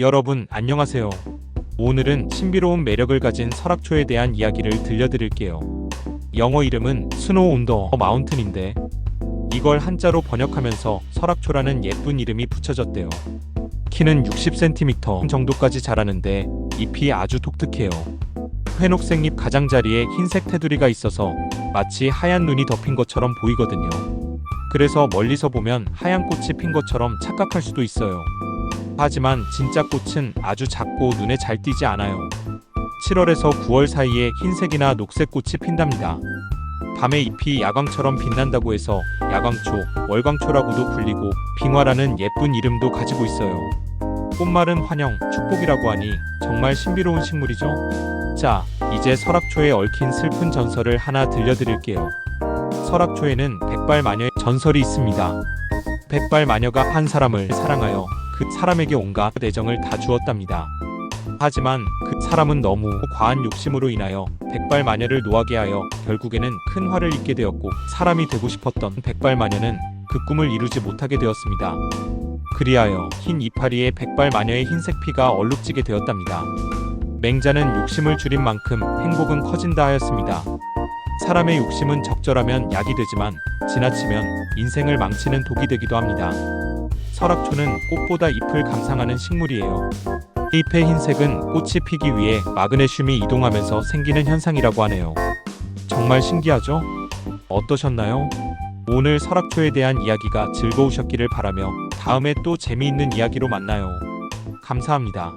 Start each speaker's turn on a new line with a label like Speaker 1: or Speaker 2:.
Speaker 1: 여러분 안녕하세요. 오늘은 신비로운 매력을 가진 설악초에 대한 이야기를 들려드릴게요. 영어 이름은 스노우 온더 마운튼인데 이걸 한자로 번역하면서 설악초라는 예쁜 이름이 붙여졌대요. 키는 60cm 정도까지 자라는데 잎이 아주 독특해요. 회녹색 잎 가장자리에 흰색 테두리가 있어서 마치 하얀 눈이 덮인 것처럼 보이거든요. 그래서 멀리서 보면 하얀 꽃이 핀 것처럼 착각할 수도 있어요. 하지만 진짜 꽃은 아주 작고 눈에 잘 띄지 않아요. 7월에서 9월 사이에 흰색이나 녹색 꽃이 핀답니다. 밤에 잎이 야광처럼 빛난다고 해서 야광초, 월광초라고도 불리고 빙화라는 예쁜 이름도 가지고 있어요. 꽃말은 환영, 축복이라고 하니 정말 신비로운 식물이죠. 자, 이제 설악초에 얽힌 슬픈 전설을 하나 들려드릴게요. 설악초에는 백발 마녀의 전설이 있습니다. 백발 마녀가 한 사람을 사랑하여 그 사람에게 온갖 애정을 다 주었답니다. 하지만 그 사람은 너무 과한 욕심으로 인하여 백발 마녀를 노하게 하여 결국에는 큰 화를 입게 되었고 사람이 되고 싶었던 백발 마녀는 그 꿈을 이루지 못하게 되었습니다. 그리하여 흰 이파리에 백발 마녀의 흰색 피가 얼룩지게 되었답니다. 맹자는 욕심을 줄인 만큼 행복은 커진다 하였습니다. 사람의 욕심은 적절하면 약이 되지만 지나치면 인생을 망치는 독이 되기도 합니다. 설악초는 꽃보다 잎을 감상하는 식물이에요. 잎의 흰색은 꽃이 피기 위해 마그네슘이 이동하면서 생기는 현상이라고 하네요. 정말 신기하죠? 어떠셨나요? 오늘 설악초에 대한 이야기가 즐거우셨기를 바라며 다음에 또 재미있는 이야기로 만나요. 감사합니다.